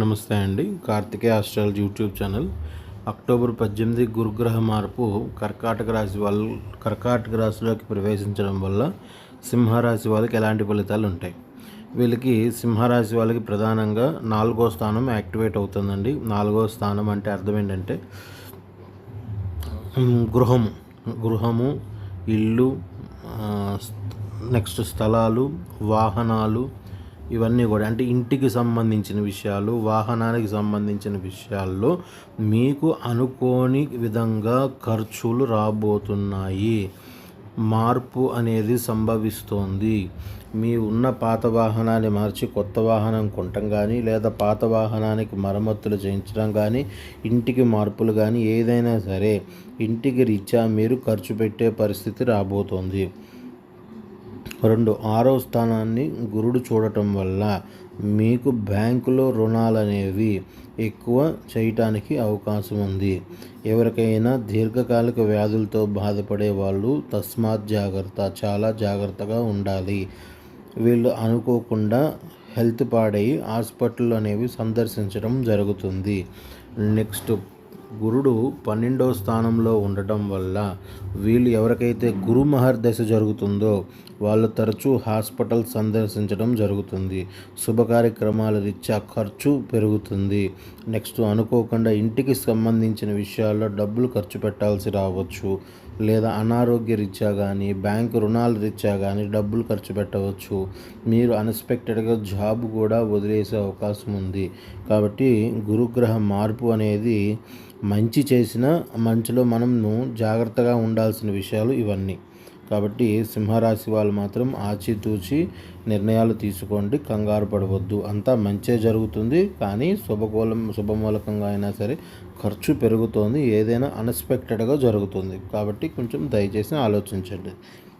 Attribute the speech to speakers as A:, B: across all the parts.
A: నమస్తే అండి. Karthikeya astrology YouTube channel. October పద్దెనిమిది గురుగ్రహ మార్పు కర్కాటక రాశి వాళ్ళ కర్కాటక రాశిలోకి ప్రవేశించడం వల్ల సింహరాశి వాళ్ళకి ఎలాంటి ఫలితాలు ఉంటాయి? వీళ్ళకి సింహరాశి వాళ్ళకి ప్రధానంగా నాలుగో స్థానం యాక్టివేట్ అవుతుందండి. నాలుగో స్థానం అంటే అర్థం ఏంటంటే గృహము గృహము ఇల్లు నెక్స్ట్ స్థలాలు వాహనాలు ఇవన్నీ కూడా అంటే ఇంటికి సంబంధించిన విషయాలు వాహనానికి సంబంధించిన విషయాల్లో మీకు అనుకోని విధంగా ఖర్చులు రాబోతున్నాయి. మార్పు అనేది సంభవిస్తోంది. మీ ఉన్న పాత వాహనాన్ని మార్చి కొత్త వాహనం కొనటం కానీ లేదా పాత వాహనానికి మరమ్మతులు చేయించడం కానీ ఇంటికి మార్పులు కానీ ఏదైనా సరే ఇంటికి రీత్యా మీరు ఖర్చు పెట్టే పరిస్థితి రాబోతోంది. రెండు ఆరో స్థానాన్ని గురుడు చూడటం వల్ల మీకు బ్యాంకులో రుణాలు అనేవి ఎక్కువ చేయటానికి అవకాశం ఉంది ఎవరికైనా దీర్ఘకాలిక వ్యాధులతో బాధపడే వాళ్ళు తస్మాత్ జాగ్రత్త చాలా జాగ్రత్తగా ఉండాలి. వీళ్ళు అనుకోకుండా హెల్త్ పాడై హాస్పిటల్ అనేవి సందర్శించడం జరుగుతుంది. నెక్స్ట్ గురుడు పన్నెండవ స్థానంలో ఉండటం వల్ల వీళ్ళు ఎవరికైతే గురు మహర్దశ జరుగుతుందో వాళ్ళు తరచూ హాస్పిటల్ సందర్శించడం జరుగుతుంది. శుభ కార్యక్రమాల రీత్యా ఖర్చు పెరుగుతుంది. నెక్స్ట్ అనుకోకుండా ఇంటికి సంబంధించిన విషయాల్లో డబ్బులు ఖర్చు పెట్టాల్సి రావచ్చు. లేదా అనారోగ్య రీత్యా కానీ బ్యాంక్ రుణాల రీత్యా కానీ డబ్బులు ఖర్చు పెట్టవచ్చు. మీరు అన్ఎక్స్పెక్టెడ్గా జాబ్ కూడా వదిలేసే అవకాశం ఉంది. కాబట్టి గురుగ్రహ మార్పు అనేది మంచి చేసిన మంచిలో మనం జాగ్రత్తగా ఉండాల్సిన విషయాలు ఇవన్నీ. కాబట్టి సింహరాశి వాళ్ళు మాత్రం ఆచితూచి నిర్ణయాలు తీసుకోండి కంగారు పడవద్దు. అంతా మంచే జరుగుతుంది కానీ శుభకూలం శుభమూలకంగా అయినా సరే ఖర్చు పెరుగుతోంది ఏదైనా అన్ఎక్స్పెక్టెడ్గా జరుగుతుంది. కాబట్టి కొంచెం దయచేసి ఆలోచించండి.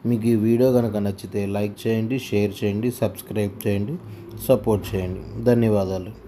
A: మీకు ఈ వీడియో కనుక నచ్చితే లైక్ చేయండి షేర్ చేయండి సబ్స్క్రైబ్ చేయండి సపోర్ట్ చేయండి. ధన్యవాదాలు.